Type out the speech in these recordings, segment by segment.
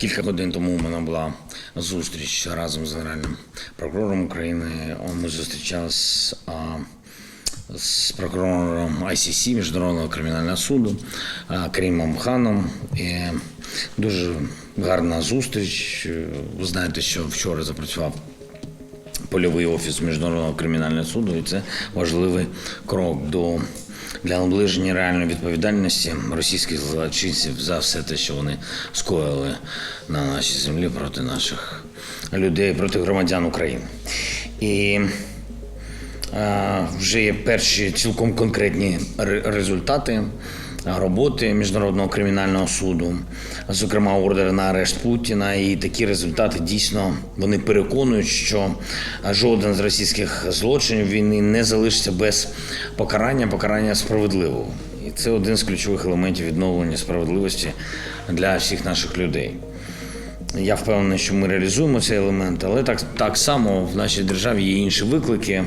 Кілька годин тому у мене була зустріч разом з генеральним прокурором України. Ми зустрічалися з прокурором ICC, Міжнародного кримінального суду а, Карімом Ханом. І дуже гарна зустріч. Ви знаєте, що вчора запрацював польовий офіс Міжнародного кримінального суду, і це важливий крок до для наближення реальної відповідальності російських злочинців за все те, що вони скоїли на нашій землі проти наших людей, проти громадян України. І вже є перші цілком конкретні ре- результати роботи міжнародного кримінального суду, зокрема ордер на арешт Путіна. І такі результати дійсно вони переконують, що жоден з російських злочинів війни не залишиться без покарання, покарання справедливого. І це один з ключових елементів відновлення справедливості для всіх наших людей. Я впевнений, що ми реалізуємо цей елемент, але так, так само в нашій державі є інші виклики.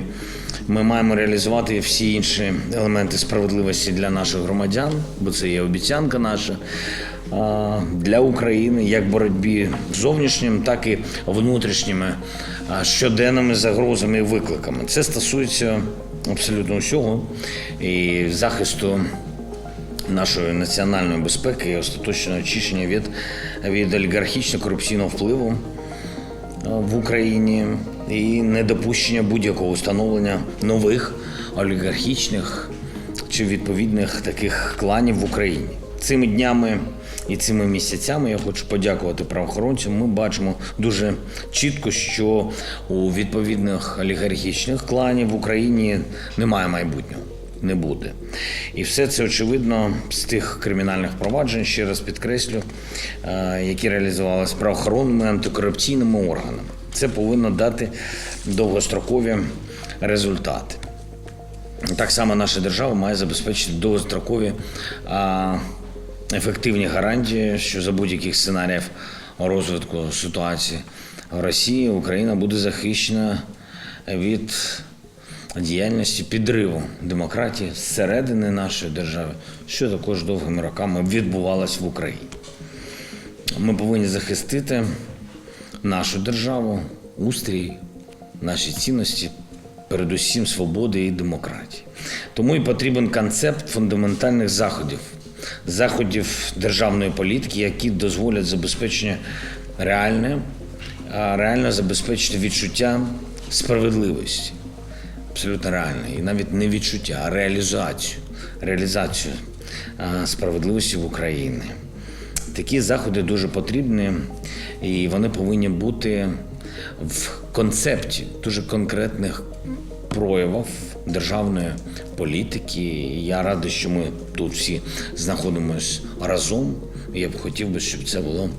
Ми маємо реалізувати всі інші елементи справедливості для наших громадян, бо це є обіцянка наша для України, як боротьбі з зовнішнім, так і внутрішніми щоденними загрозами і викликами. Це стосується абсолютно всього і захисту нашої національної безпеки і остаточного очищення від, від олігархічно-корупційного впливу е, в Україні і недопущення будь-якого установлення нових олігархічних чи відповідних таких кланів в Україні. Цими днями і цими місяцями я хочу подякувати правоохоронцям. Ми бачимо дуже чітко, що у відповідних олігархічних кланів в Україні немає майбутнього не буде. І все це очевидно з тих кримінальних проваджень, ще раз підкреслю, е, які реалізувалися правоохоронними антикорупційними органами. Це повинно дати довгострокові результати. Так само наша держава має забезпечити довгострокові а, ефективні гарантії, що за будь-яких сценаріїв розвитку ситуації в Росії Україна буде захищена від діяльності підриву демократії зсередини нашої держави, що також довгими роками відбувалось в Україні. Ми повинні захистити нашу державу, устрій, наші цінності, передусім свободи і демократії. Тому і потрібен концепт фундаментальних заходів, заходів державної політики, які дозволять забезпечення реальне, реально забезпечити відчуття справедливості абсолютно реальне. І навіть не відчуття, а реалізацію, реалізацію справедливості в Україні. Такі заходи дуже потрібні, і вони повинні бути в концепті дуже конкретних проявів державної політики. Я радий, що ми тут всі знаходимося разом. Я б хотів би, щоб це було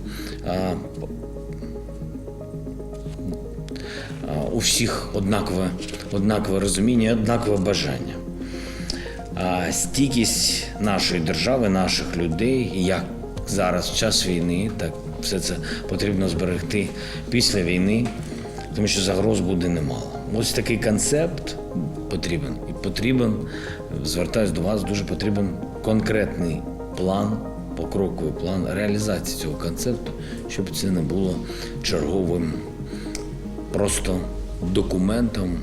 у всіх однакове, однакове розуміння, однакове бажання. А стійкість нашої держави, наших людей, як зараз в час війни, так все це потрібно зберегти після війни, тому що загроз буде немало. Ось такий концепт потрібен. І потрібен, звертаюсь до вас, дуже потрібен конкретний план, покроковий план реалізації цього концепту, щоб це не було черговим просто документом,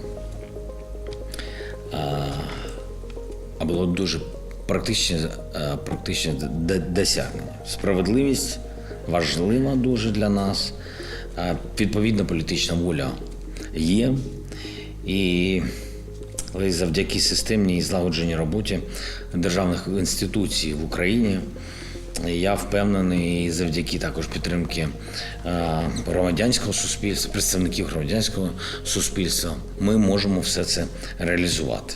а, а було дуже практичне, практичне досягнення. Справедливість важлива дуже для нас. Відповідна політична воля є. І завдяки системній і злагодженій роботі державних інституцій в Україні я впевнений, і завдяки також підтримки е, громадянського суспільства, представників громадянського суспільства, ми можемо все це реалізувати.